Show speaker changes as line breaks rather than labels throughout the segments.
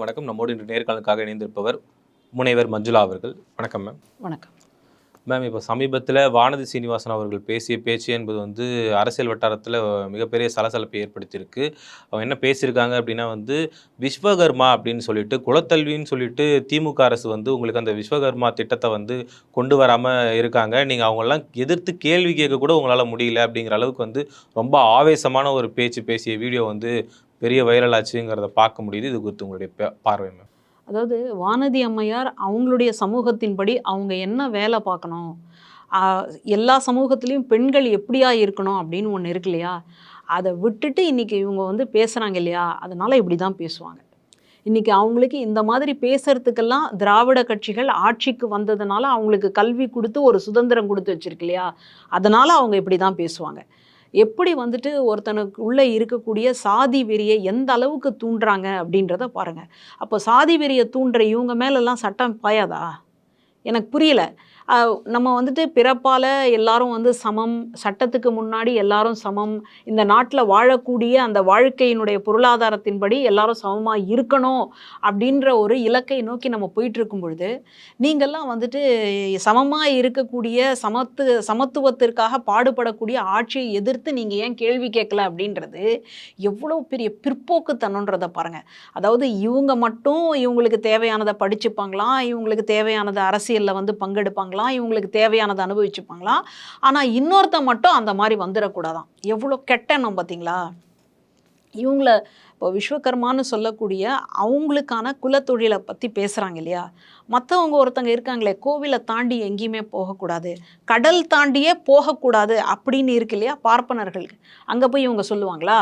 வணக்கம். நம்மோடு இன்று நேர்காணலுக்காக இணைந்திருப்பவர் முனைவர் மஞ்சுளா அவர்கள். வணக்கம் மேம்
வணக்கம்.
மேம் இப்போ சமீபத்தில் வானதி சீனிவாசன் அவர்கள் பேசிய பேச்சு என்பது வந்து அரசியல் வட்டாரத்தில் மிகப்பெரிய சலசலப்பை ஏற்படுத்தியிருக்கு. அவங்க என்ன பேசியிருக்காங்க அப்படின்னா வந்து விஸ்வகர்மா அப்படின்னு சொல்லிட்டு குலத்தல்வின்னு சொல்லிட்டு திமுக அரசு வந்து உங்களுக்கு அந்த விஸ்வகர்மா திட்டத்தை வந்து கொண்டு வராமல் இருக்காங்க. நீங்கள் அவங்களெல்லாம் எதிர்த்து கேள்வி கேட்க கூட உங்களால் முடியல அப்படிங்கிற அளவுக்கு வந்து ரொம்ப ஆவேசமான ஒரு பேச்சு பேசிய வீடியோ வந்து பெரிய வைரல் ஆச்சுங்கிறத பார்க்க முடியுது. இது குறித்து உங்களுடைய பார்வை மேம்
அதாவது வானதி அம்மையார் அவங்களுடைய சமூகத்தின்படி அவங்க என்ன வேலை பார்க்கணும்? எல்லா சமூகத்துலேயும் பெண்கள் எப்படியா இருக்கணும் அப்படின்னு ஒன்று இருக்கு இல்லையா? அதை விட்டுட்டு இன்னைக்கு இவங்க வந்து பேசுகிறாங்க இல்லையா? அதனால் இப்படி தான் பேசுவாங்க. இன்றைக்கி அவங்களுக்கு இந்த மாதிரி பேசுகிறதுக்கெல்லாம் திராவிட கட்சிகள் ஆட்சிக்கு வந்ததுனால அவங்களுக்கு கல்வி கொடுத்து ஒரு சுதந்திரம் கொடுத்து வச்சுருக்கு இல்லையா? அதனால் அவங்க இப்படி தான் பேசுவாங்க. எப்படி வந்துட்டு ஒருத்தனுக்கு உள்ளே இருக்கக்கூடிய சாதி வெறியை எந்த அளவுக்கு தூண்டுறாங்க அப்படின்றத பாருங்கள் அப்போ சாதி வெறியை தூண்டுற இவங்க மேலெல்லாம் சட்டம் பாயாதா? எனக்கு புரியல. நம்ம வந்துட்டு பிறப்பால் எல்லாரும் வந்து சமம் சட்டத்துக்கு முன்னாடி எல்லாரும் சமம் இந்த நாட்டில் வாழக்கூடிய அந்த வாழ்க்கையினுடைய பொருளாதாரத்தின்படி எல்லாரும் சமமாக இருக்கணும் அப்படின்ற ஒரு இலக்கை நோக்கி நம்ம போயிட்டுருக்கும் பொழுது நீங்கள்லாம் வந்துட்டு சமமாக இருக்கக்கூடிய சமத்து சமத்துவத்திற்காக பாடுபடக்கூடிய ஆட்சியை எதிர்த்து நீங்கள் ஏன் கேள்வி கேட்கல அப்படின்றது எவ்வளோ பெரிய பிற்போக்குத்தனன்றதை பாருங்கள் அதாவது இவங்க மட்டும் இவங்களுக்கு தேவையானதை படிச்சுப்பாங்களாம் இவங்களுக்கு தேவையானதை அரசியலில் வந்து பங்கெடுப்பாங்களா? அனுபவிச்சுப்பாங்களாம் இவங்களுக்கு தேவையானதை அனுபவிச்சுப்பாங்களாம் ஆனால் இன்னொருத்த மட்டும் அந்த மாதிரி வந்துடக்கூடாதான். எவ்வளோ கெட்டனம் பார்த்தீங்களா? இவங்கள இப்போ விஸ்வகர்மான்னு சொல்லக்கூடிய அவங்களுக்கான குலத்தொழிலை பற்றி பேசுகிறாங்க இல்லையா? மற்றவங்க ஒருத்தங்க இருக்காங்களே கோவிலை தாண்டி எங்கேயுமே போகக்கூடாது. கடல் தாண்டியே போகக்கூடாது அப்படின்னு இருக்கு இல்லையா பார்ப்பனர்களுக்கு அங்கே போய் இவங்க சொல்லுவாங்களா?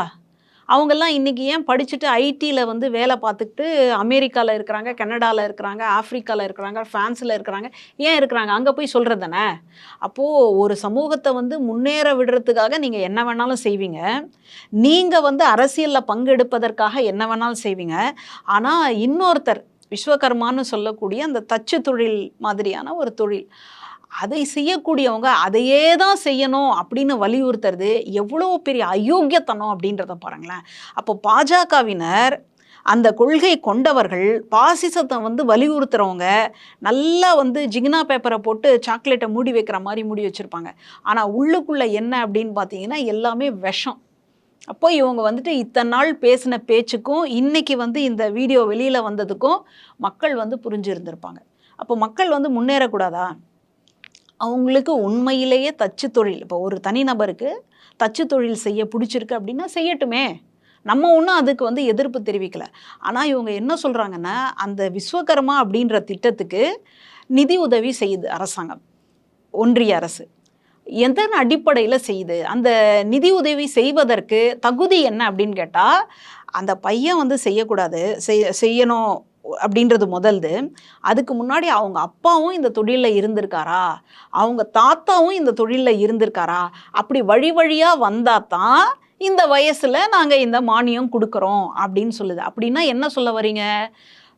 அவங்கெல்லாம் இன்றைக்கி ஏன் படிச்சுட்டு ஐடியில் வந்து வேலை பார்த்துக்கிட்டு அமெரிக்காவில் இருக்கிறாங்க கனடாவில் இருக்கிறாங்க ஆஃப்ரிக்காவில் இருக்கிறாங்க ஃப்ரான்ஸில் இருக்கிறாங்க ஏன் இருக்கிறாங்க? அங்கே போய் சொல்கிறது தானே? அப்போது ஒரு சமூகத்தை வந்து முன்னேற விடுறதுக்காக நீங்கள் என்ன வேணாலும் செய்வீங்க. நீங்கள் வந்து அரசியலில் பங்கெடுப்பதற்காக என்ன வேணாலும் செய்வீங்க. ஆனால் இன்னொருத்தர் விஸ்வகர்மான்னு சொல்லக்கூடிய அந்த தச்சு தொழில் மாதிரியான ஒரு தொழில். அதை செய்யக்கூடியவங்க அதையே தான் செய்யணும் அப்படின்னு வலியுறுத்துறது எவ்வளோ பெரிய அயோக்கியத்தனம் அப்படின்றத பாருங்களேன். அப்போ பாஜகவினர் அந்த கொள்கை கொண்டவர்கள் பாசிசத்தை வந்து வலியுறுத்துறவங்க நல்லா வந்து ஜிக்னா பேப்பரை போட்டு சாக்லேட்டை மூடி வைக்கிற மாதிரி மூடி வச்சுருப்பாங்க. ஆனால் உள்ளுக்குள்ளே என்ன அப்படின்னு பார்த்தீங்கன்னா எல்லாமே விஷம். அப்போ இவங்க வந்துட்டு இத்தனை நாள் பேசின பேச்சுக்கும் இன்றைக்கி வந்து இந்த வீடியோ வெளியில் வந்ததுக்கும் மக்கள் வந்து புரிஞ்சிருந்திருப்பாங்க. அப்போ மக்கள் வந்து முன்னேறக்கூடாதா? அவங்களுக்கு உண்மையிலேயே தச்சு தொழில். இப்போ ஒரு தனிநபருக்கு தச்சு தொழில் செய்ய பிடிச்சிருக்கு அப்படின்னா செய்யட்டுமே. நம்ம ஒன்றும் அதுக்கு வந்து எதிர்ப்பு தெரிவிக்கல. ஆனால் இவங்க என்ன சொல்கிறாங்கன்னா அந்த விஸ்வகர்மா அப்படின்ற திட்டத்துக்கு நிதி உதவி செய்யுது அரசாங்கம். ஒன்றிய அரசு. எந்த அடிப்படையில் செய்யுது? அந்த நிதி உதவி செய்வதற்கு தகுதி என்ன அப்படின்னு கேட்டால் அந்த பையன் வந்து செய்யக்கூடாது. செய் செய்யணும். அப்படின்றது முதல்து. அதுக்கு முன்னாடி அவங்க அப்பாவும் இந்த தொழிலில் இருந்திருக்காரா? அவங்க தாத்தாவும் இந்த தொழிலில் இருந்திருக்காரா? அப்படி வழி வழியாக வந்தால் தான் இந்த வயசில் நாங்கள் இந்த மானியம் கொடுக்குறோம் அப்படின்னு சொல்லுது. அப்படின்னா என்ன சொல்ல வரீங்க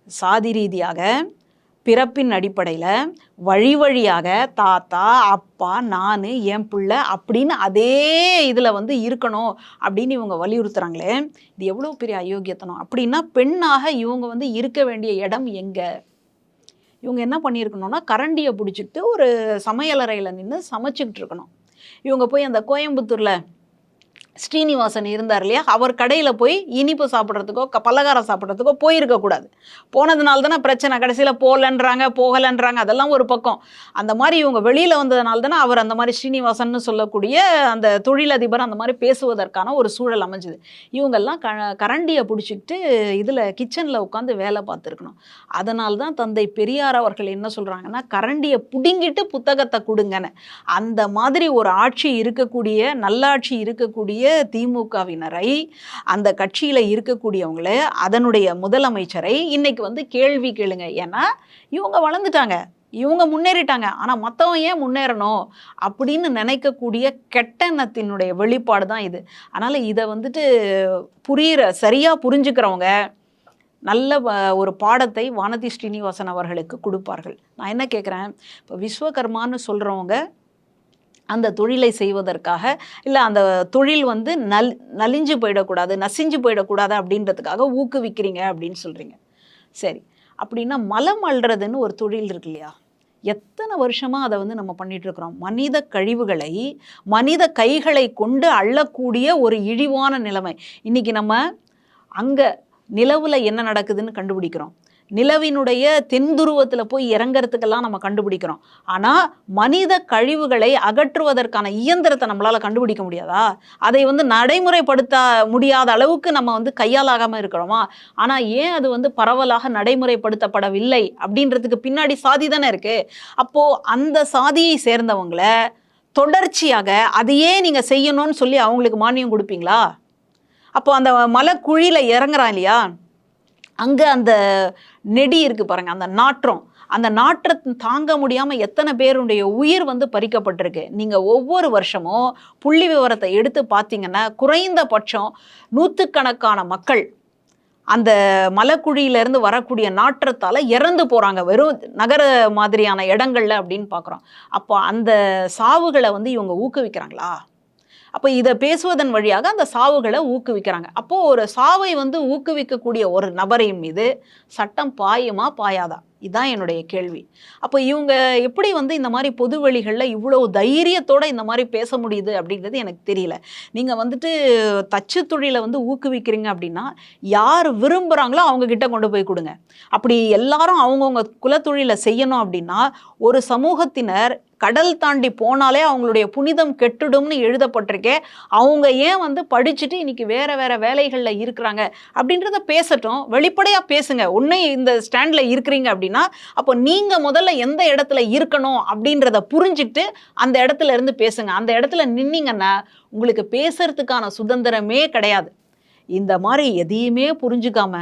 சாதி ரீதியாக பிறப்பின் அடிப்படையில் வழி வழியாக தாத்தா அப்பா நான் என் பிள்ளை அப்படின்னு அதே இதில் வந்து இருக்கணும் அப்படின்னு இவங்க வலியுறுத்துகிறாங்களே இது எவ்வளோ பெரிய அயோக்கியத்தனம். அப்படின்னா பெண்ணாக இவங்க வந்து இருக்க வேண்டிய இடம் எங்கே? இவங்க என்ன பண்ணியிருக்கணும்னா கரண்டியை பிடிச்சிட்டு ஒரு சமையலறையில் நின்று சமைச்சிக்கிட்டு இருக்கணும். இவங்க போய் அந்த கோயம்புத்தூரில் ஸ்ரீனிவாசன் இருந்தார் இல்லையா? அவர் கடையில் போய் இனிப்பு சாப்பிட்றதுக்கோ க பலகாரம் சாப்பிட்றதுக்கோ போயிருக்கக்கூடாது போனதுனால தானே பிரச்சனை. கடைசியில் போகலன்றாங்க போகலன்றாங்க அதெல்லாம் ஒரு பக்கம். அந்த மாதிரி இவங்க வெளியில் வந்ததுனால தானே அவர் அந்த மாதிரி ஸ்ரீனிவாசன் சொல்லக்கூடிய அந்த தொழிலதிபர் அந்த மாதிரி பேசுவதற்கான ஒரு சூழல் அமைஞ்சுது. இவங்கெல்லாம் க கரண்டியை பிடிச்சிக்கிட்டு இதில் கிச்சனில் உட்காந்து வேலை பார்த்துருக்கணும். அதனால தான் தந்தை பெரியார் அவர்கள் என்ன சொல்கிறாங்கன்னா கரண்டியை பிடுங்கிட்டு புத்தகத்தை கொடுங்கன்னு. அந்த மாதிரி ஒரு ஆட்சி இருக்கக்கூடிய நல்லாட்சி இருக்கக்கூடிய திமுகவினரை அந்த கட்சியில் இருக்கக்கூடியவங்கள அதனுடைய முதலமைச்சரை இன்னைக்கு வந்து கேள்வி கேளுங்க. ஏன்னா இவங்க வளர்ந்துட்டாங்க. இவங்க முன்னேறிட்டாங்க. ஆனால் மற்றவன் ஏன் முன்னேறணும்? அப்படின்னு நினைக்கக்கூடிய கெட்டெண்ணத்தினுடைய வெளிப்பாடு தான் இது. அதனால் இதை வந்துட்டு புரியிற சரியாக புரிஞ்சுக்கிறவங்க நல்ல ஒரு பாடத்தை வானதி ஸ்ரீனிவாசன் அவர்களுக்கு கொடுப்பார்கள். நான் என்ன கேட்குறேன் இப்போ விஸ்வகர்மான்னு சொல்கிறவங்க அந்த தொழிலை செய்வதற்காக இல்லை அந்த தொழில் வந்து நல் நலிஞ்சு போயிடக்கூடாது நசிஞ்சு போயிடக்கூடாது அப்படின்றதுக்காக ஊக்குவிக்கிறீங்க அப்படின்னு சொல்கிறீங்க சரி. அப்படின்னா மலம் அள்ளுறதுன்னு ஒரு தொழில் இருக்கு இல்லையா? எத்தனை வருஷமாக அதை வந்து நம்ம பண்ணிகிட்ருக்குறோம் மனித கழிவுகளை மனித கைகளை கொண்டு அள்ளக்கூடிய ஒரு இழிவான நிலைமை. இன்னைக்கு நம்ம அங்கே நிலவில் என்ன நடக்குதுன்னு கண்டுபிடிக்கிறோம். நிலவினுடைய தென்துருவத்தில் போய் இறங்கிறதுக்கெல்லாம் நம்ம கண்டுபிடிக்கிறோம். ஆனால் மனித கழிவுகளை அகற்றுவதற்கான இயந்திரத்தை நம்மளால் கண்டுபிடிக்க முடியாதா? அதை வந்து நடைமுறைப்படுத்த முடியாத அளவுக்கு நம்ம வந்து கையாலாகாம இருக்கிறோமா? ஆனால் ஏன் அது வந்து பரவலாக நடைமுறைப்படுத்தப்படவில்லை அப்படின்றதுக்கு பின்னாடி சாதி தானே இருக்குது அப்போது அந்த சாதியை சேர்ந்தவங்களை தொடர்ச்சியாக அதையே நீங்கள் செய்யணும்னு சொல்லி அவங்களுக்கு மானியம் கொடுப்பீங்களா? அப்போ அந்த மலை குழியில் இறங்குறான் இல்லையா? அங்கே அந்த நெடி இருக்குது பாருங்கள் அந்த நாற்றம். அந்த நாற்றத்தை தாங்க முடியாமல் எத்தனை பேருடைய உயிர் வந்து பறிக்கப்பட்டிருக்கு? நீங்கள் ஒவ்வொரு வருஷமும் புள்ளி விவரத்தை எடுத்து பார்த்தீங்கன்னா குறைந்தபட்சம் நூற்றுக்கணக்கான மக்கள் அந்த மலைக்குழியிலேருந்து வரக்கூடிய நாற்றத்தால் இறந்து போகிறாங்க வெறும் நகர மாதிரியான இடங்கள்ல அப்படின்னு பார்க்குறோம். அப்போ அந்த சாவுகளை வந்து இவங்க ஊக்குவிக்கிறாங்களா? அப்போ இதை பேசுவதன் வழியாக அந்த சாவுகளை ஊக்குவிக்கிறாங்க. அப்போது ஒரு சாவை வந்து ஊக்குவிக்கக்கூடிய ஒரு நபரின் மீது சட்டம் பாயுமா பாயாதா? இதுதான் என்னுடைய கேள்வி. அப்போ இவங்க எப்படி வந்து இந்த மாதிரி பொது வழிகளில் இவ்வளோ தைரியத்தோடு இந்த மாதிரி பேச முடியுது அப்படிங்கிறது எனக்கு தெரியல. நீங்கள் வந்துட்டு தச்சு தொழிலை வந்து ஊக்குவிக்கிறீங்க அப்படின்னா யார் விரும்புகிறாங்களோ அவங்கக்கிட்ட கொண்டு போய் கொடுங்க. அப்படி எல்லாரும் அவங்கவுங்க குலத்தொழிலை செய்யணும் அப்படின்னா ஒரு சமூகத்தினர் கடல் தாண்டி போனாலே அவங்களுடைய புனிதம் கெட்டுடும்னு எழுதப்பட்டிருக்கே. அவங்க ஏன் வந்து படிச்சுட்டு இன்னைக்கு வேற வேற வேலைகளில் இருக்கிறாங்க? அப்படின்றத பேசட்டும். வெளிப்படையாக பேசுங்க. உன்னை இந்த ஸ்டாண்டில் இருக்கிறீங்க அப்படின்னா அப்போ நீங்கள் முதல்ல எந்த இடத்துல இருக்கணும் அப்படின்றத புரிஞ்சுட்டு அந்த இடத்துல இருந்து பேசுங்க. அந்த இடத்துல நின்னீங்கன்னா உங்களுக்கு பேசுறதுக்கான சுதந்திரமே கிடையாது. இந்த மாதிரி எதையுமே புரிஞ்சுக்காம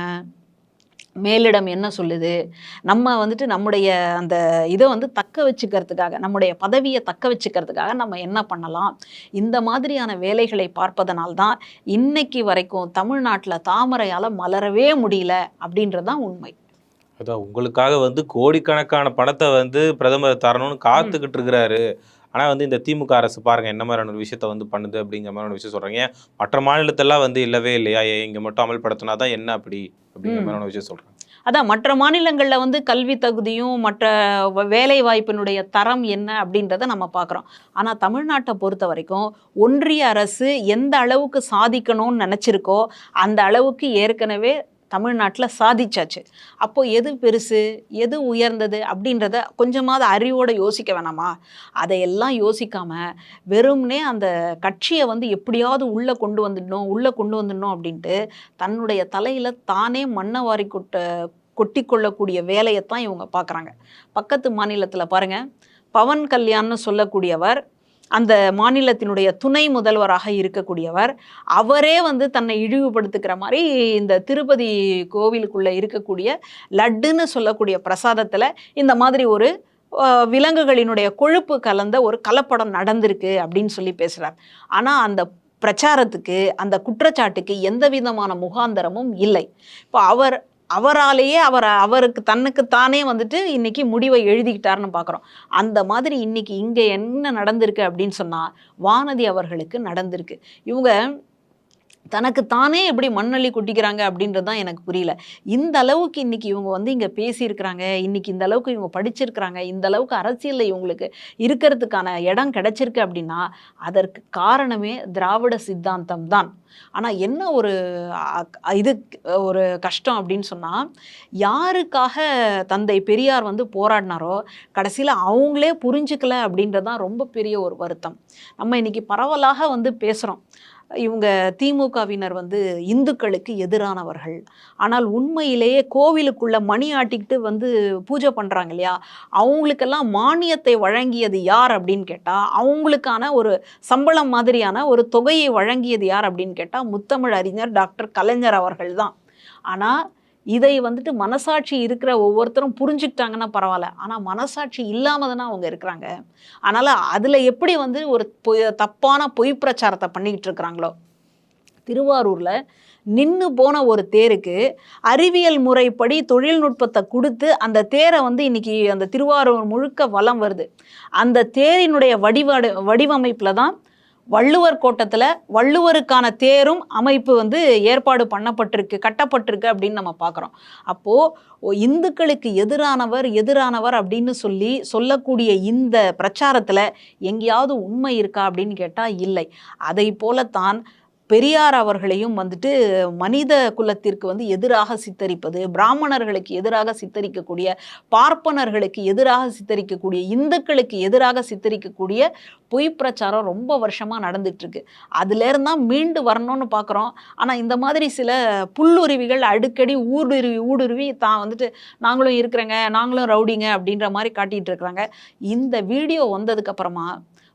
மேலிடம் என்ன சொல்லுது? நம்ம வந்துட்டு நம்முடைய அந்த இதை வந்து தக்க வச்சுக்கிறதுக்காக நம்முடைய பதவியை தக்க வச்சுக்கிறதுக்காக நம்ம என்ன பண்ணலாம்? இந்த மாதிரியான வேலைகளை பார்ப்பதனால்தான் இன்னைக்கு வரைக்கும் தமிழ்நாட்டில் தாமரையால் மலரவே முடியல அப்படின்றது தான் உண்மை.
அதான் உங்களுக்காக வந்து கோடிக்கணக்கான பணத்தை வந்து பிரதமர் தரணும்னு காத்துக்கிட்டு இருக்கிறாரு. ஆனா வந்து இந்த திமுக அரசு பாருங்க என்ன மாதிரியான விஷயத்த வந்து பண்ணுது அப்படிங்கிற மாதிரியான விஷயம் சொல்றாங்க. ஏன்? மற்ற மாநிலத்தெல்லாம் வந்து இல்லவே இல்லையா? இங்க மட்டும் அமல்படுத்தினா தான் என்ன அப்படி அப்படிங்கிற. மாதிரியான விஷயம் சொல்றாங்க.
அதான் மற்ற மாநிலங்களில் வந்து கல்வி தகுதியும் மற்ற வேலை வாய்ப்பினுடைய தரம் என்ன அப்படின்றத நம்ம பார்க்குறோம் ஆனால் தமிழ்நாட்டை பொறுத்த வரைக்கும் ஒன்றிய அரசு எந்த அளவுக்கு சாதிக்கணும்னு நினச்சிருக்கோ அந்த அளவுக்கு ஏற்கனவே தமிழ்நாட்டில் சாதிச்சாச்சு. அப்போது எது பெருசு எது உயர்ந்தது அப்படின்றத கொஞ்சமாவது அறிவோடு யோசிக்க வேணாமா? அதையெல்லாம் யோசிக்காமல் வெறும்னே அந்த கட்சியை வந்து எப்படியாவது உள்ளே கொண்டு வந்துடணும் உள்ளே கொண்டு வந்துடணும் அப்படின்ட்டு தன்னுடைய தலையில் தானே மண்ணை வாரி கொட்ட கொட்டி கொள்ளக்கூடிய வேலையைத்தான் இவங்க பார்க்குறாங்க பக்கத்து மாநிலத்தில் பாருங்க பவன் கல்யாண்னு சொல்லக்கூடியவர் அந்த மாநிலத்தினுடைய துணை முதல்வராக இருக்கக்கூடியவர் அவரே வந்து தன்னை இழிவுபடுத்துக்கிற மாதிரி இந்த திருப்பதி கோவிலுக்குள்ளே இருக்கக்கூடிய லட்டுன்னு சொல்லக்கூடிய பிரசாதத்தில் இந்த மாதிரி ஒரு விலங்குகளினுடைய கொழுப்பு கலந்த ஒரு கலப்படம் நடந்திருக்கு அப்படின்னு சொல்லி பேசுகிறார் ஆனால் அந்த பிரச்சாரத்துக்கு அந்த குற்றச்சாட்டுக்கு எந்த விதமான முகாந்தரமும் இல்லை. இப்போ அவர் அவராலேயே அவர் அவருக்கு தன்னுக்கு தானே வந்துட்டு இன்னைக்கு முடிவை எழுதிக்கிட்டாருன்னு பார்க்குறோம் அந்த மாதிரி இன்னைக்கு இங்கே என்ன நடந்திருக்கு அப்படின்னு சொன்னால் வானதி அவர்களுக்கு நடந்திருக்கு. இவங்க தனக்கு தானே எப்படி மண்ணள்ளி கொட்டிக்கிறாங்க அப்படின்றது தான் எனக்கு புரியல. இந்த அளவுக்கு இன்னைக்கு இவங்க வந்து இங்கே பேசியிருக்கிறாங்க. இன்னைக்கு இந்த அளவுக்கு இவங்க படிச்சிருக்கிறாங்க. இந்த அளவுக்கு அரசியலில் இவங்களுக்கு இருக்கிறதுக்கான இடம் கிடைச்சிருக்கு அப்படின்னா அதற்கு காரணமே திராவிட சித்தாந்தம் தான். ஆனால் என்ன ஒரு இது ஒரு கஷ்டம் அப்படின்னு சொன்னால் யாருக்காக தந்தை பெரியார் வந்து போராடினாரோ கடைசியில் அவங்களே புரிஞ்சுக்கல அப்படின்றது தான் ரொம்ப பெரிய ஒரு வருத்தம். நம்ம இன்னைக்கு பரவலாக வந்து பேசுகிறோம் இவங்க திமுகவினர் வந்து இந்துக்களுக்கு எதிரானவர்கள். ஆனால் உண்மையிலேயே கோவிலுக்குள்ள மணி ஆட்டிக்கிட்டு வந்து பூஜை பண்ணுறாங்க இல்லையா? அவங்களுக்கெல்லாம் மானியத்தை வழங்கியது யார் அப்படின்னு கேட்டால் அவங்களுக்கான ஒரு சம்பளம் மாதிரியான ஒரு தொகையை வழங்கியது யார் அப்படின்னு கேட்டால் முத்தமிழ் அறிஞர் டாக்டர் கலைஞர் அவர்கள் தான். ஆனால் இதை வந்துட்டு மனசாட்சி இருக்கிற ஒவ்வொருத்தரும் புரிஞ்சுக்கிட்டாங்கன்னா பரவாயில்ல. ஆனால் மனசாட்சி இல்லாம தானே அவங்க இருக்கிறாங்க. அதனால் அதில் எப்படி வந்து ஒரு பொய் தப்பான பொய் பிரச்சாரத்தை பண்ணிக்கிட்டு இருக்கிறாங்களோ? திருவாரூரில் நின்று போன ஒரு தேருக்கு அறிவியல் முறைப்படி தொழில்நுட்பத்தை கொடுத்து அந்த தேரை வந்து இன்னைக்கு அந்த திருவாரூர் முழுக்க வலம் வருது. அந்த தேரினுடைய வடிவ வடிவமைப்பில் தான் வள்ளுவர் கோட்டத்தில் வள்ளுவருக்கான தேரும் அமைப்பு வந்து ஏற்பாடு பண்ணப்பட்டிருக்கு கட்டப்பட்டிருக்கு அப்படின்னு நம்ம பார்க்குறோம் அப்போது இந்துக்களுக்கு எதிரானவர் எதிரானவர் அப்படின்னு சொல்லி சொல்லக்கூடிய இந்த பிரச்சாரத்தில் எங்கேயாவது உண்மை இருக்கா அப்படின்னு கேட்டால் இல்லை. அதை போலத்தான் பெரியார் அவர்களையும் வந்துட்டு மனித குலத்திற்கு வந்து எதிராக சித்தரிப்பது பிராமணர்களுக்கு எதிராக சித்தரிக்கக்கூடிய பார்ப்பனர்களுக்கு எதிராக சித்தரிக்கக்கூடிய இந்துக்களுக்கு எதிராக சித்தரிக்கக்கூடிய பொய் பிரச்சாரம் ரொம்ப வருஷமாக நடந்துகிட்ருக்கு அதுலேருந்து தான் மீண்டு வரணும்னு பார்க்குறோம் ஆனால் இந்த மாதிரி சில புல்லுருவிகள் அடிக்கடி ஊடுருவி ஊடுருவி தான் வந்துட்டு நாங்களும் இருக்கிறேங்க நாங்களும் ரவுடிங்க அப்படின்ற மாதிரி காட்டிகிட்டு இருக்கிறாங்க இந்த வீடியோ வந்ததுக்கப்புறமா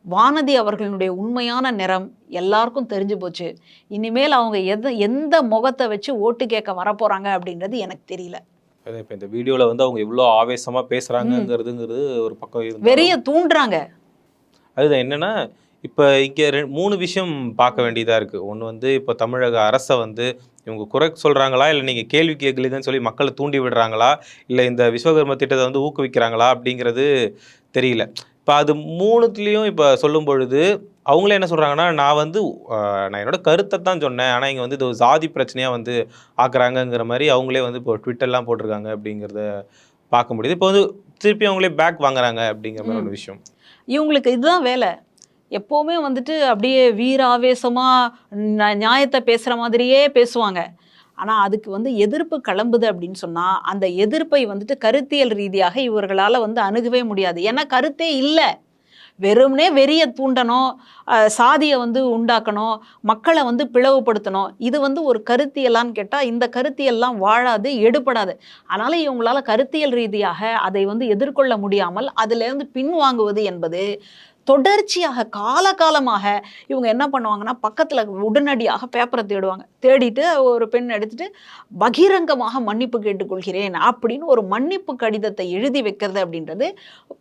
வானதி அவர்களுடைய உண்மையான நிறம் எல்லாருக்கும் தெரிஞ்சு போச்சு. இனிமேல் அவங்க எத எந்த முகத்தை வச்சு ஓட்டு கேட்க வரப்போறாங்க அப்படின்றது எனக்கு தெரியல.
அதான் இப்போ இந்த வீடியோவில் வந்து அவங்க எவ்வளோ ஆவேசமாக பேசுகிறாங்கங்கிறதுங்கிறது ஒரு பக்கம்
வெறிய தூண்டுறாங்க.
அதுதான் என்னன்னா இப்போ இங்கே ரெ மூணு விஷயம் பார்க்க வேண்டியதாக இருக்குது ஒன்று வந்து இப்போ தமிழக அரசை வந்து இவங்க குறை சொல்கிறாங்களா இல்லை நீங்கள் கேள்வி கேட்கலீங்கன்னு சொல்லி மக்களை தூண்டி விடுறாங்களா? இல்லை இந்த விஸ்வகர்ம திட்டத்தை வந்து ஊக்குவிக்கிறாங்களா? அப்படிங்கிறது தெரியல. இப்போ அது மூணுத்துலேயும் இப்போ சொல்லும் பொழுது அவங்களே என்ன சொல்கிறாங்கன்னா நான் வந்து நான் என்னோட கருத்தை தான் சொன்னேன். ஆனால் இங்கே வந்து இது ஒரு ஜாதி பிரச்சனையாக வந்து ஆக்குறாங்கங்கிற மாதிரி அவங்களே வந்து இப்போ ட்விட்டர்லாம் போட்டிருக்காங்க அப்படிங்கிறத பார்க்க முடியுது. இப்போ வந்து திருப்பி அவங்களே பேக் வாங்குறாங்க அப்படிங்கிற மாதிரி ஒரு விஷயம்.
இவங்களுக்கு இதுதான் வேலை. எப்போவுமே வந்துட்டு அப்படியே வீராவேசமாக நியாயத்தை பேசுகிற மாதிரியே பேசுவாங்க. ஆனால் அதுக்கு வந்து எதிர்ப்பு கிளம்புது அப்படின்னு சொன்னால் அந்த எதிர்ப்பை வந்துட்டு கருத்தியல் ரீதியாக இவர்களால் வந்து அணுகவே முடியாது. ஏன்னா கருத்தே இல்லை. வெறும்னே வெறிய தூண்டணும் சாதியை வந்து உண்டாக்கணும் மக்களை வந்து பிளவுபடுத்தணும். இது வந்து ஒரு கருத்தியலான்னு கேட்டால் இந்த கருத்தியெல்லாம் வாழாது எடுபடாது. அதனால் இவங்களால் கருத்தியல் ரீதியாக அதை வந்து எதிர்கொள்ள முடியாமல் அதிலிருந்து பின்வாங்குவது என்பது தொடர்ச்சியாக காலகாலமாக இவங்க என்ன பண்ணுவாங்கன்னா பக்கத்தில் உடனடியாக பேப்பரை தேடுவாங்க. தேடிட்டு ஒரு பெண் எடுத்துட்டு பகிரங்கமாக மன்னிப்பு கேட்டுக்கொள்கிறேன் அப்படின்னு ஒரு மன்னிப்பு கடிதத்தை எழுதி வைக்கிறது அப்படின்றது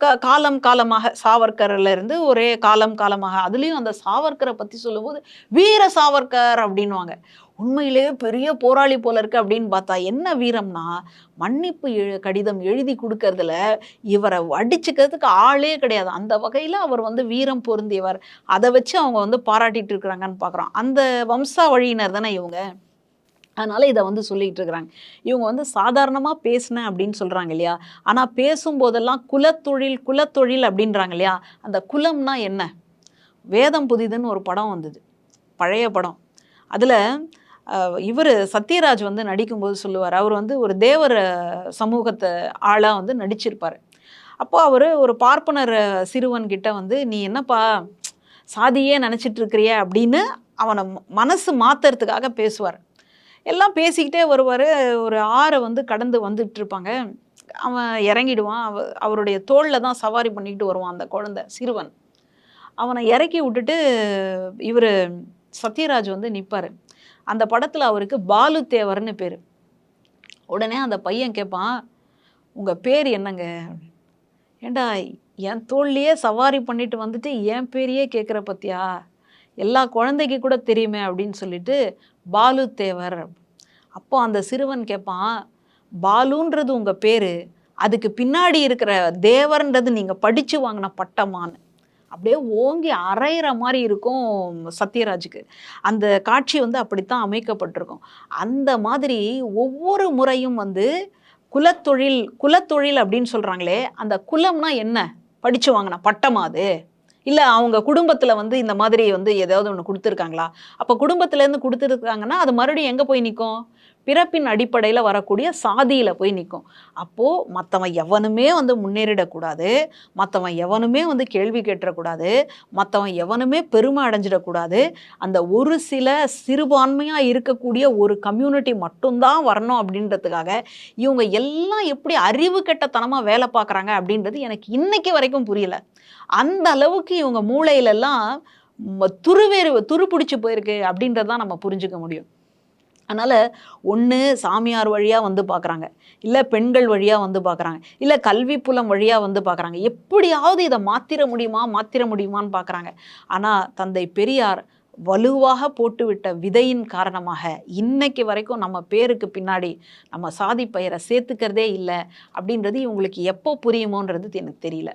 க காலம் காலமாக சாவர்கர்ல இருந்து ஒரே காலம் காலமாக அதுலேயும் அந்த சாவர்கரை பற்றி சொல்லும்போது வீர சாவர்கர் அப்படின்வாங்க உண்மையிலேயே பெரிய போராளி போல இருக்கு அப்படின்னு பார்த்தா என்ன வீரம்னா மன்னிப்பு எழு- கடிதம் எழுதி கொடுக்கறதுல இவரை அடிச்சுக்கிறதுக்கு ஆளே கிடையாது. அந்த வகையில் அவர் வந்து வீரம் பொருந்தியவர். அதை வச்சு அவங்க வந்து பாராட்டிட்டு இருக்கிறாங்கன்னு பார்க்குறோம். அந்த வம்சாவழியினர் தானே இவங்க? அதனால் இதை வந்து சொல்லிகிட்டு இருக்கிறாங்க. இவங்க வந்து சாதாரணமாக பேசினேன் அப்படின்னு சொல்கிறாங்க இல்லையா? ஆனால் பேசும்போதெல்லாம் குலத்தொழில் குலத்தொழில் அப்படின்றாங்க இல்லையா? அந்த குலம்னா என்ன? வேதம் புதிதுன்னு ஒரு படம் வந்தது. பழைய படம். அதில் இவர் சத்யராஜ் வந்து நடிக்கும்போது சொல்லுவார். அவர் வந்து ஒரு தேவர சமூகத்தை ஆளாக வந்து நடிச்சிருப்பார். அப்போது அவர் ஒரு பார்ப்பனர் சிறுவன்கிட்ட வந்து நீ என்னப்பா சாதியே நினச்சிட்டு இருக்கிறிய அப்படின்னு அவனை ம- மனசு மாத்துறதுக்காக பேசுவார். எல்லாம் பேசிக்கிட்டே வருவார். ஒரு ஆறை வந்து கடந்து வந்துட்டு இருப்பாங்க அவன் இறங்கிடுவான். அவ அவருடைய தோளில் தான் சவாரி பண்ணிக்கிட்டு வருவான் அந்த குழந்தை சிறுவன். அவனை இறக்கி விட்டுட்டு இவர் சத்யராஜ் வந்து நிற்பார் அந்த படத்தில் அவருக்கு பாலு தேவர்னு பேர். உடனே அந்த பையன் கேட்பான் உங்கள் பேர் என்னங்க? ஏண்டா என் தோல்லையே சவாரி பண்ணிட்டு வந்துட்டு என் பேரையே கேட்குற பத்தியா? எல்லா குழந்தைக்கு கூட தெரியுமே அப்படின்னு சொல்லிட்டு பாலு தேவர். அப்போ அந்த சிறுவன் கேட்பான் பாலுன்றது உங்கள் பேர் அதுக்கு பின்னாடி இருக்கிற தேவர்ன்றது நீங்கள் படித்து வாங்கின பட்டமான்னு. அப்படியே ஓங்கி அரைகிற மாதிரி இருக்கும் சத்யராஜுக்கு. அந்த காட்சி வந்து அப்படித்தான் அமைக்கப்பட்டிருக்கும். அந்த மாதிரி ஒவ்வொரு முறையும் வந்து குலத்தொழில் குலத்தொழில் அப்படின்னு சொல்கிறாங்களே அந்த குலம்னா என்ன? படிச்சு வாங்கினா பட்டமா அது? இல்லை அவங்க குடும்பத்தில் வந்து இந்த மாதிரி வந்து ஏதாவது ஒன்று கொடுத்துருக்காங்களா? அப்போ குடும்பத்துலேருந்து கொடுத்துருக்காங்கன்னா அது மறுபடியும் எங்கே போய் நிற்கும் பிறப்பின் அடிப்படையில் வரக்கூடிய சாதியில் போய் நிற்கும் அப்போது மற்றவன் எவனுமே வந்து முன்னேறிடக்கூடாது. மற்றவன் எவனுமே வந்து கேள்வி கேட்டுறக்கூடாது. மற்றவன் எவனுமே பெருமை அடைஞ்சிடக்கூடாது. அந்த ஒரு சில சிறுபான்மையாக இருக்கக்கூடிய ஒரு கம்யூனிட்டி மட்டும்தான் வரணும் அப்படின்றதுக்காக இவங்க எல்லாம் எப்படி அறிவு கெட்டத்தனமாக வேலை பார்க்குறாங்க அப்படின்றது எனக்கு இன்னைக்கு வரைக்கும் புரியல. அந்த அளவுக்கு இவங்க மூளையிலெல்லாம் ம- துருவேறு துரு பிடிச்சி போயிருக்கு அப்படின்றதான் நம்ம புரிஞ்சுக்க முடியும். அதனால் ஒன்று சாமியார் வழியாக வந்து பார்க்குறாங்க இல்லை பெண்கள் வழியாக வந்து பார்க்குறாங்க இல்லை கல்வி புலம் வழியாக வந்து பார்க்குறாங்க எப்படியாவது இதை மாற்றிட முடியுமா மாற்றிட முடியுமான்னு பார்க்குறாங்க ஆனால் தந்தை பெரியார் வலுவாக போட்டுவிட்ட விதையின் காரணமாக இன்னைக்கு வரைக்கும் நம்ம பேருக்கு பின்னாடி நம்ம சாதி பெயரை சேர்த்துக்கிறதே இல்லை. அப்படின்றது இவங்களுக்கு எப்போ புரியுமோன்றது எனக்கு தெரியல.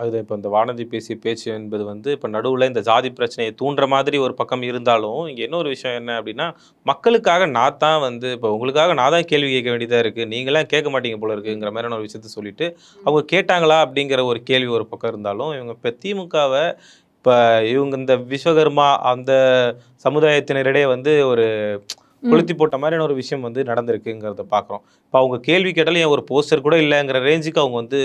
அது இப்போ இந்த வானதி பேசிய பேச்சு என்பது வந்து இப்போ நடுவில் இந்த ஜாதி பிரச்சனையை தூண்டுற மாதிரி ஒரு பக்கம் இருந்தாலும் இங்கே இன்னொரு விஷயம் என்ன அப்படின்னா மக்களுக்காக நான் தான் வந்து இப்போ உங்களுக்காக நான் தான் கேள்வி கேட்க வேண்டியதாக இருக்குது நீங்களாம் கேட்க மாட்டீங்க போல இருக்குங்கிற மாதிரியான ஒரு விஷயத்த சொல்லிட்டு அவங்க கேட்டாங்களா அப்படிங்கிற ஒரு கேள்வி ஒரு பக்கம் இருந்தாலும் இவங்க இப்போ திமுகவை இப்போ இவங்க இந்த விஸ்வகர்மா அந்த சமுதாயத்தினரிடையே வந்து ஒரு கொளுத்தி போட்ட மாதிரியான ஒரு விஷயம் வந்து நடந்திருக்குங்கிறத பார்க்குறோம் இப்போ அவங்க கேள்வி கேட்டாலும் ஏன் ஒரு போஸ்டர் கூட இல்லைங்கிற ரேஞ்சுக்கு அவங்க வந்து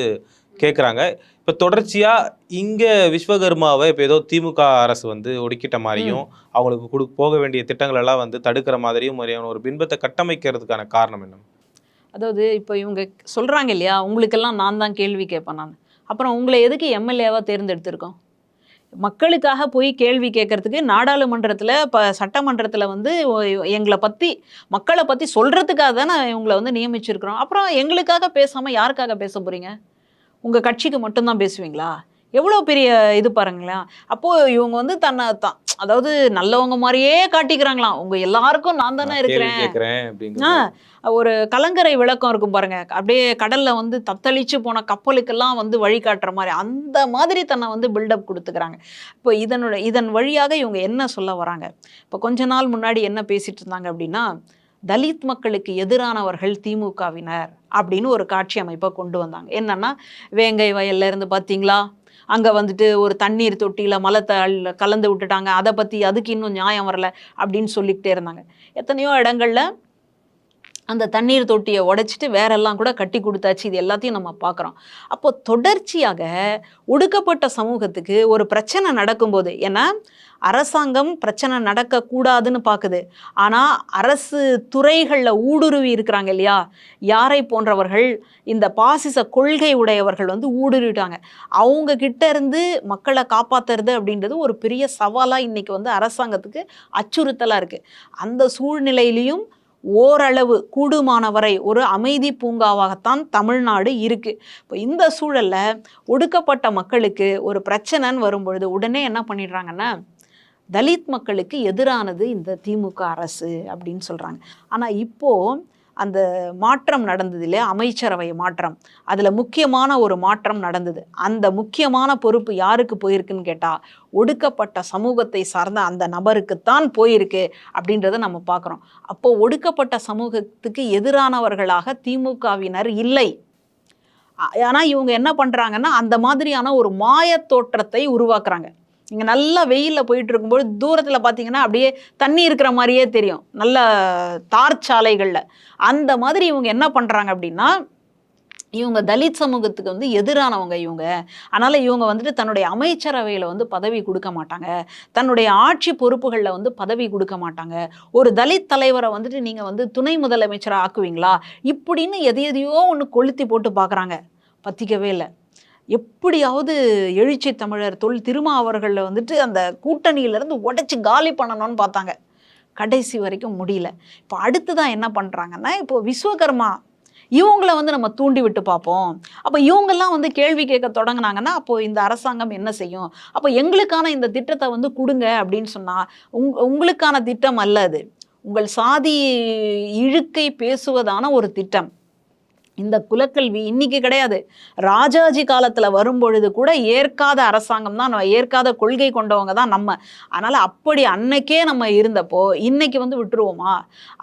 கேட்குறாங்க இப்போ தொடர்ச்சியாக இங்கே விஸ்வகர்மாவை இப்போ ஏதோ திமுக அரசு வந்து ஒடுக்கிட்ட மாதிரியும் அவங்களுக்கு கொடு போக வேண்டிய திட்டங்கள் எல்லாம் வந்து தடுக்கிற மாதிரியும் மாதிரியான ஒரு பின்பத்தை கட்டமைக்கிறதுக்கான காரணம் என்ன?
அதாவது இப்போ இவங்க சொல்கிறாங்க இல்லையா உங்களுக்கெல்லாம் நான் தான் கேள்வி கேட்பேன் நான். அப்புறம் உங்களை எதுக்கு எம்எல்ஏவாக தேர்ந்தெடுத்திருக்கோம்? மக்களுக்காக போய் கேள்வி கேட்கறதுக்கு நாடாளுமன்றத்தில் இப்போ சட்டமன்றத்தில் வந்து எங்களை பற்றி மக்களை பற்றி சொல்கிறதுக்காக தானே இவங்களை வந்து நியமிச்சிருக்கிறோம். அப்புறம் எங்களுக்காக பேசாமல் யாருக்காக பேச போகிறீங்க உங்கள் கட்சிக்கு மட்டும்தான் பேசுவீங்களா? எவ்வளோ பெரிய இது பாருங்களேன். அப்போது இவங்க வந்து தன்னை தான் அதாவது நல்லவங்க மாதிரியே காட்டிக்கிறாங்களாம். உங்கள் எல்லாருக்கும் நான் தானே இருக்கிறேன். ஒரு கலங்கரை விளக்கம் இருக்கும் பாருங்க. அப்படியே கடல்ல வந்து தத்தளிச்சு போன கப்பலுக்கெல்லாம் வந்து வழிகாட்டுற மாதிரி அந்த மாதிரி தன்னை வந்து பில்டப் கொடுத்துக்கிறாங்க. இப்போ இதனோட இதன் வழியாக இவங்க என்ன சொல்ல வராங்க? இப்போ கொஞ்ச நாள் முன்னாடி என்ன பேசிட்டு இருந்தாங்க அப்படின்னா தலித் மக்களுக்கு எதிரானவர்கள் திமுகவினர் அப்படின்னு ஒரு காட்சி அமைப்பை கொண்டு வந்தாங்க. என்னன்னா வேங்கை வயல்ல இருந்து பார்த்தீங்களா அங்கே வந்துட்டு ஒரு தண்ணீர் தொட்டியில் மலத்தை அள்ள- கலந்து விட்டுட்டாங்க. அதை பற்றி அதுக்கு இன்னும் நியாயம் வரல அப்படின்னு சொல்லிக்கிட்டே இருந்தாங்க. எத்தனையோ இடங்கள்ல அந்த தண்ணீர் தொட்டியை உடைச்சிட்டு வேறெல்லாம் கூட கட்டி கொடுத்தாச்சு. இது எல்லாத்தையும் நம்ம பார்க்குறோம். அப்போ தொடர்ச்சியாக ஒடுக்கப்பட்ட சமூகத்துக்கு ஒரு பிரச்சனை நடக்கும்போது ஏன்னா அரசாங்கம் பிரச்சனை நடக்கக்கூடாதுன்னு பார்க்குது. ஆனால் அரசு துறைகளில் ஊடுருவி இருக்கிறாங்க இல்லையா? யாரை போன்றவர்கள் இந்த பாசிச கொள்கை உடையவர்கள் வந்து ஊடுருவிட்டாங்க. அவங்க கிட்ட இருந்து மக்களை காப்பாத்துறது அப்படின்றது ஒரு பெரிய சவாலாக இன்றைக்கி வந்து அரசாங்கத்துக்கு அச்சுறுத்தலாக இருக்குது அந்த சூழ்நிலையிலையும் ஓரளவு கூடுமானவரை ஒரு அமைதி பூங்காவாகத்தான் தமிழ்நாடு இருக்குது இப்போ இந்த சூழலில் ஒடுக்கப்பட்ட மக்களுக்கு ஒரு பிரச்சனைன்னு வரும்பொழுது உடனே என்ன பண்ணிடுறாங்கன்னா தலித் மக்களுக்கு எதிரானது இந்த திமுக அரசு அப்படின்னு சொல்கிறாங்க ஆனால் இப்போது அந்த மாற்றம் நடந்தது இல்லையா? அமைச்சரவை மாற்றம். அதில் முக்கியமான ஒரு மாற்றம் நடந்தது. அந்த முக்கியமான பொறுப்பு யாருக்கு போயிருக்குன்னு கேட்டால் ஒடுக்கப்பட்ட சமூகத்தை சார்ந்த அந்த நபருக்குத்தான் போயிருக்கு அப்படின்றத நம்ம பார்க்குறோம் அப்போ ஒடுக்கப்பட்ட சமூகத்துக்கு எதிரானவர்களாக திமுகவினர் இல்லை. ஆனால் இவங்க என்ன பண்ணுறாங்கன்னா அந்த மாதிரியான ஒரு மாயத் தோற்றத்தை உருவாக்குறாங்க. இங்கே நல்லா வெயிலில் போயிட்டு இருக்கும்போது தூரத்தில் பார்த்தீங்கன்னா அப்படியே தண்ணி இருக்கிற மாதிரியே தெரியும். நல்ல தார் சாலைகளில். அந்த மாதிரி இவங்க என்ன பண்ணுறாங்க அப்படின்னா இவங்க தலித் சமூகத்துக்கு வந்து எதிரானவங்க இவங்க. அதனால் இவங்க வந்துட்டு தன்னுடைய அமைச்சரவையில் வந்து பதவி கொடுக்க மாட்டாங்க. தன்னுடைய ஆட்சி பொறுப்புகளில் வந்து பதவி கொடுக்க மாட்டாங்க. ஒரு தலித் தலைவரை வந்துட்டு நீங்கள் வந்து துணை முதலமைச்சராக ஆக்குவீங்களா? இப்படின்னு எதையதையோ ஒன்று கொளுத்தி போட்டு பார்க்குறாங்க பத்திக்கவே இல்லை. எப்படியாவது எழுச்சி தமிழர் தொல் திருமா வந்துட்டு அந்த கூட்டணியிலேருந்து உடச்சி காலி பண்ணணும்னு பார்த்தாங்க. கடைசி வரைக்கும் முடியல. இப்போ அடுத்ததான் என்ன பண்ணுறாங்கன்னா இப்போ விஸ்வகர்மா இவங்கள வந்து நம்ம தூண்டி விட்டு பார்ப்போம். அப்போ இவங்கெல்லாம் வந்து கேள்வி கேட்க தொடங்கினாங்கன்னா அப்போது இந்த அரசாங்கம் என்ன செய்யும்? அப்போ எங்களுக்கான இந்த திட்டத்தை வந்து கொடுங்க அப்படின்னு சொன்னால் உங் உங்களுக்கான திட்டம் அல்ல அது. உங்கள் சாதி இழுக்கை பேசுவதான ஒரு திட்டம். இந்த குலக்கல்வி இன்னைக்கு கிடையாது. ராஜாஜி காலத்தில் வரும்பொழுது கூட ஏற்காத அரசாங்கம் தான் நம்ம ஏற்காத கொள்கை கொண்டவங்க தான் நம்ம. அதனால் அப்படி அன்னைக்கே நம்ம இருந்தப்போ இன்னைக்கு வந்து விட்டுருவோமா?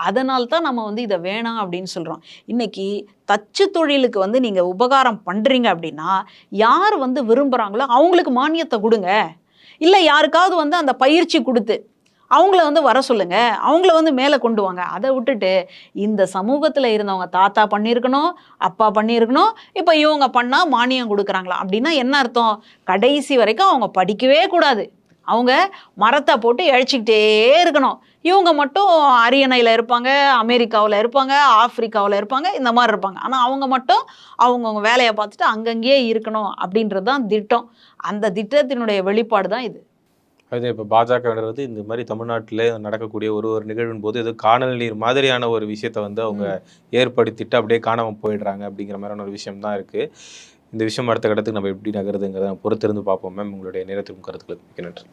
அதனால தான் நம்ம வந்து இதை வேணாம் அப்படின்னு சொல்கிறோம் இன்னைக்கு தச்சு தொழிலுக்கு வந்து நீங்கள் உபகாரம் பண்ணுறீங்க அப்படின்னா யார் வந்து விரும்புகிறாங்களோ அவங்களுக்கு மானியத்தை கொடுங்க. இல்லை யாருக்காவது வந்து அந்த பயிற்சி கொடுத்து அவங்கள வந்து வர சொல்லுங்க. அவங்கள வந்து மேலே கொண்டு வாங்க. அதை விட்டுட்டு இந்த சமூகத்தில் இருந்தவங்க தாத்தா பண்ணியிருக்கணும் அப்பா பண்ணியிருக்கணும் இப்போ இவங்க பண்ணால் மானியம் கொடுக்குறாங்களா? அப்படின்னா என்ன அர்த்தம்? கடைசி வரைக்கும் அவங்க படிக்கவே கூடாது. அவங்க மரத்தை போட்டு இழைச்சிக்கிட்டே இருக்கணும். இவங்க மட்டும் அரியணையில் இருப்பாங்க அமெரிக்காவில் இருப்பாங்க ஆப்பிரிக்காவில் இருப்பாங்க இந்த மாதிரி இருப்பாங்க. ஆனால் அவங்க மட்டும் அவங்கவுங்க வேலையை பார்த்துட்டு அங்கங்கேயே இருக்கணும் அப்படின்றது தான் திட்டம். அந்த திட்டத்தினுடைய வெளிப்பாடு தான் இது.
அது இப்போ பாஜகன்றது இந்த மாதிரி தமிழ்நாட்டில் நடக்கக்கூடிய ஒரு ஒரு நிகழ்வின் போது ஏதோ காணல் நீர் மாதிரியான ஒரு விஷயத்த வந்து அவங்க ஏற்படுத்திட்டு அப்படியே காணாமல் போயிடுறாங்க அப்படிங்கிற மாதிரியான ஒரு விஷயம் தான் இருக்குது இந்த விஷயம் அடுத்த கட்டத்துக்கு நம்ம எப்படி நகருதுங்கிறத பொறுத்திருந்து பார்ப்போம் மேம். உங்களுடைய நேரத்திற்கும் கருத்துக்களுக்கு மிக்க நன்றி.